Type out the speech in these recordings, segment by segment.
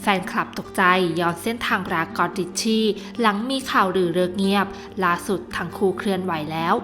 แฟนคลับตกใจย้อนเส้นทางรักกอดริชชี่ หลังมีข่าวลือเลิกเงียบ ล่าสุดทั้งคู่เคลื่อนไหวแล้ว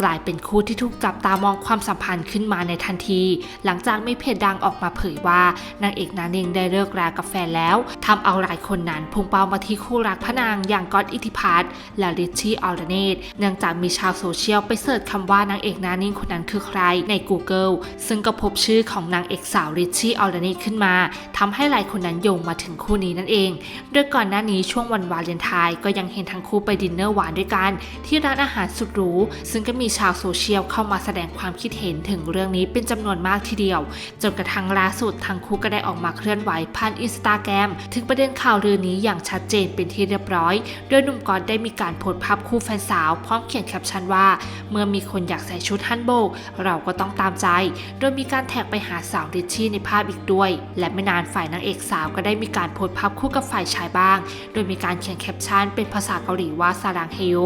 กลายเป็นคู่ที่ถูกจับตามองความสัมพันธ์ขึ้นมาในทันที หลังจากมีเพจดังออกมาเผยว่านางเอกนาเองได้เลิกรากับแฟนแล้วทำเอาหลายคนนั้นพุ่งเป้ามาที่คู่รักพระนางอย่างก๊อตอิทธิพัฒน์และริชชี่ออร์เนตเนื่องจากมีชาวโซเชียลไปเสิร์ชคำว่านางเอกนานิงคนนั้นคือใครใน Google ซึ่งก็พบชื่อของนางเอกสาวริชชี่ออร์เนตขึ้นมาทำให้หลายคนนั้นโยงมาถึงคู่นี้นั่นเองโดยก่อนหน้านี้ช่วงวันวาเลนไทน์ก็ยังเห็นทั้งคู่ไปดินเนอร์หวานด้วยกัน ที่ร้านอาหารสุดหรูซึ่งก็มีีชาวโซเชียลเข้ามาแสดงความคิดเห็นถึงเรื่องนี้เป็นจำนวนมากทีเดียว จนกระทั่งล่าสุดทั้งคู่ก็ได้ออกมาเคลื่อนไหวผ่านอินสตาแกรมถึงประเด็นข่าวลือนี้อย่างชัดเจนเป็นที่เรียบร้อย โดยหนุ่มก๊อตได้มีการโพสต์ภาพคู่แฟนสาว พร้อมเขียนแคปชั่นว่า เมื่อมีคนอยากใส่ชุดฮันโบก เราก็ต้องตามใจ โดยมีการแท็กไปหาสาวริชชี่ในภาพอีกด้วย และไม่นานฝ่ายนางเอกสาวก็ได้มีการโพสต์ภาพคู่กับฝ่ายชายบ้าง โดยมีการเขียนแคปชั่นเป็นภาษาเกาหลีว่าซารังเฮโย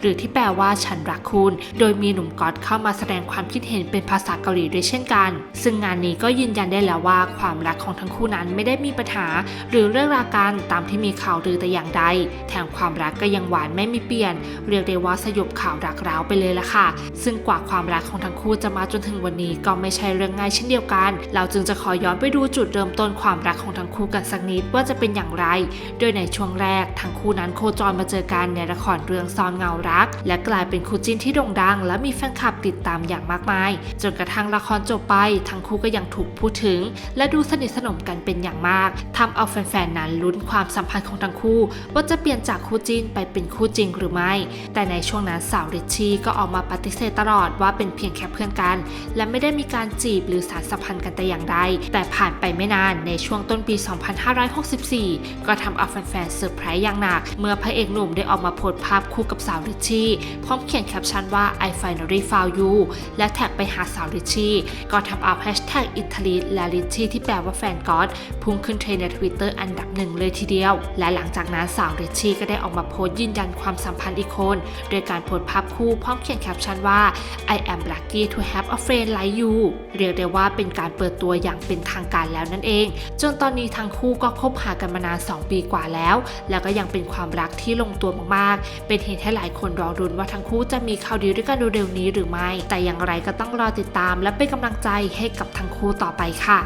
หรือที่แปลว่าฉันรักคุณโดยยมีหนุ่มก๊อตเข้ามาแสดงความคิดเห็นเป็นภาษาเกาหลีด้วยเช่นกัน ซึ่งงานนี้ก็ยืนยันได้แล้วว่าความรักของทั้งคู่นั้นไม่ได้มีปัญหา หรือเรื่องรากันตามที่มีข่าวลือแต่อย่างใด แถมความรักก็ยังหวานไม่มีเปลี่ยน เรียกได้ว่าสยบข่าวรักร้าวไปเลยละค่ะ ซึ่งกว่าความรักของทั้งคู่จะมาจนถึงวันนี้ก็ไม่ใช่เรื่องง่ายเช่นเดียวกัน เราจึงจะขอย้อนไปดูจุดเริ่มต้นความรักของทั้งคู่กันสักนิดว่าจะเป็นอย่างไร โดยในช่วงแรกทั้งคู่นั้นโคจรมาเจอกันในละครเรื่องซอนเงารัก และกลายเป็นคู่จิ้นที่โด่งดังและมีแฟนคลับติดตามอย่างมากมาย จนกระทั่งละครจบไป ทั้งคู่ก็ยังถูกพูดถึง และดูสนิทสนมกันเป็นอย่างมากทำเอาแฟนๆนั้นลุ้นความสัมพันธ์ของทั้งคู่ ว่าจะเปลี่ยนจากคู่จิ้นไปเป็นคู่จริงหรือไม่ แต่ในช่วงนั้นสาวริชชี่ก็ออกมาปฏิเสธตลอดว่าเป็นเพียงแค่เพื่อนกัน และไม่ได้มีการจีบหรือสารสัมพันธ์กันแต่อย่างใด แต่ผ่านไปไม่นานในช่วงต้นปี 2564 ก็ทำเอาแฟนๆเซอร์ไพรส์อย่างหนัก เมื่อพระเอกหนุ่มได้ออกมาโพสต์ภาพคู่กับสาวริชชี่พร้อมเขียนแคปชั่นว่า I finally found you และแท็กไปหาสาวริชชี่ ก็ทำเอาแฮชแท็กอิตาลีและริชชี่ที่แปลว่าแฟนก๊อตพุ่งขึ้นเทรนด์ในทวิตเตอร์อันดับหนึ่งเลยทีเดียว และหลังจากนั้นสาวริชชี่ก็ได้ออกมาโพสต์ยืนยันความสัมพันธ์อีกคนโดยการโพสต์ภาพคู่พร้อมเขียนแคปชั่นว่า I am lucky to have a friend like you เรียกได้ว่าเป็นการเปิดตัวอย่างเป็นทางการแล้วนั่นเอง จนตอนนี้ทั้งคู่ก็คบหากันมานาน 2 ปีกว่าแล้ว แล้วก็ยังเป็นความรักที่ลงตัวมากๆ เป็นเหตุให้หลายคนรอรุนว่าทั้งคู่จะมีข่าวดีด้วยกันเร็วๆนี้หรือไม่ แต่อย่างไรก็ต้องรอติดตามและเป็นกำลังใจให้กับทั้งคู่ต่อไปค่ะ